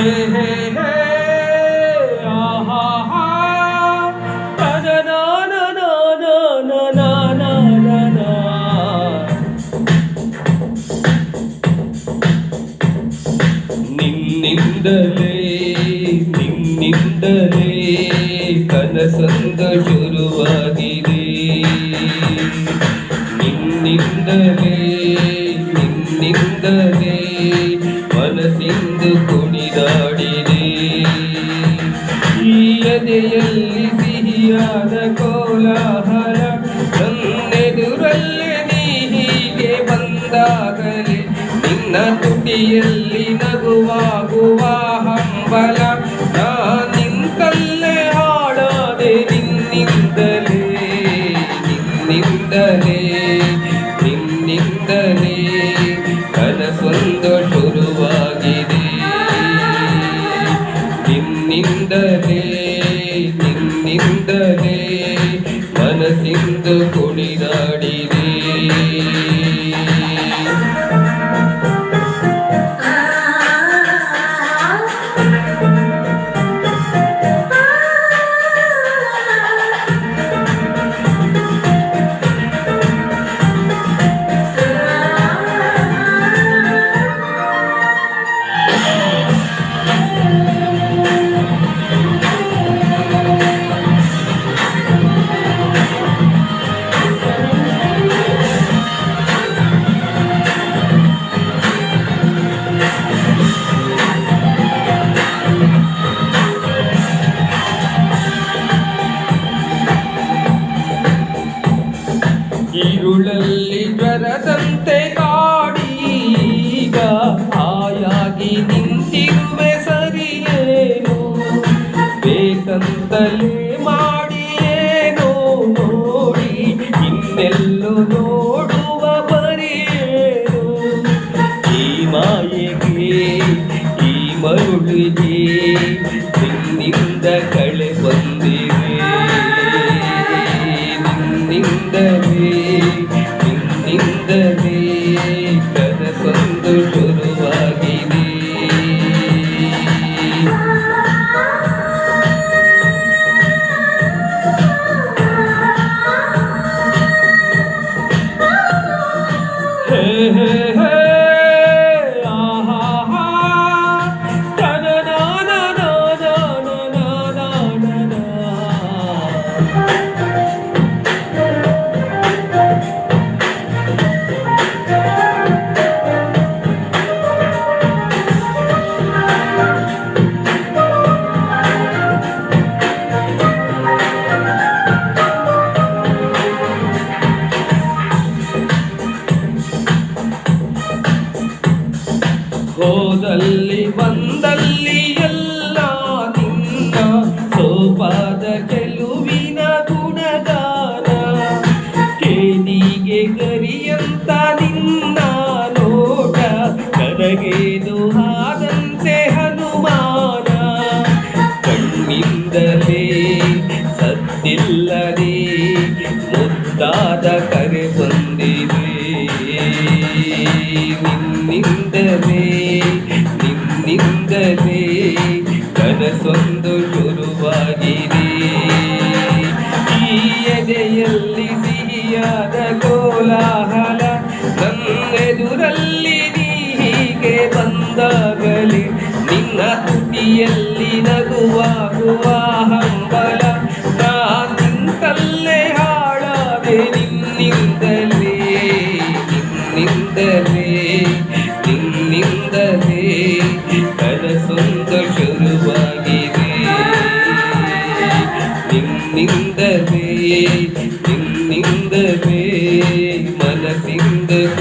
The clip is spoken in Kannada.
ನಿನ್ನಿಂದಲೇ ಶುರುವಾಗಿದೆ ನಿನ್ನಿಂದಲೇ ನಿನ್ನಿಂದಲೇ ಮನಸ್ಸಿಂದು ಎದೆಯಲ್ಲಿ ಸಿಹಿಯಾದ ಕೋಲಾಹಲ, ನನ್ನೆದುರಲ್ಲೇ ನೀ ಹೀಗೆ ಬಂದಾಗಲೇ, ನಿನ್ನ ತುಟಿಯಲ್ಲಿ ನಗುವಾಗುವ ಹಂಬಲ, ನಾ ನಿಂತಲ್ಲೇ ಹಾಡಾದೆ ನಿನ್ನಿಂದಲೇ ನಿನ್ನಿಂದಲೇ ನಿನ್ನಿಂದಲೇ, ಕನಸೊಂದು ಶುರುವಾಗಿದೆ, ನಿನ್ನಿಂದಲೇ. ನಿನ್ನಿಂದಲೇ ಮನಸ್ಸಿಂದು ಕುಣಿದಾಡಿದೆ ಮನದಲ್ಲಿ ಜ್ವರದಂತೆ ಕಾಡೀಗ ಹಾಯಾಗಿ ನಿಂತಿರುವೆ ಸರಿಯೇನು? ಬೇಕಂತಲೇ ಮಾಡಿಯೇನೋ ನೋಡಿ, ಇನ್ನೆಲ್ಲೋ ನೋಡುವ ಬರಿಯೇನು? ಈ ಮಾಯೆಗೆ, ಈ ಮರುಳಿಗೆ ನಿನ್ನಿಂದ ಕಡೆ ಹೋದಲ್ಲಿ ಬಂದಲ್ಲಿ ಎಲ್ಲ ನಿನ್ನ ಸೋಪಾದ ಗೆಲುವಿನ ಗುಣಗಾನ. ಕೇದಿಗೆ ಗರಿಯಂತ ನಿನ್ನ ನೋಟ ಕರಗೇದು ಹಾದಂತೆ ಹನುಮಾನ. ಕಣ್ಣಿಂದಲೇ ಸದ್ದಿಲ್ಲದೆ ಮುದ್ದಾದ ಕರೆ ಬಂದಿದೆ ಕನಸೊಂದು ಗುರುವಾಗಿರಿ ಈ ಎದೆಯಲ್ಲಿ ಸಿಹಿಯಾದ ಕೋಲಾಹಲ ನಿನ್ನಿಂದಲೇ ನಿನ್ನಿಂದಲೇ ಮನಸ್ಸಿಂದ ಕುಣಿದಾಡಿ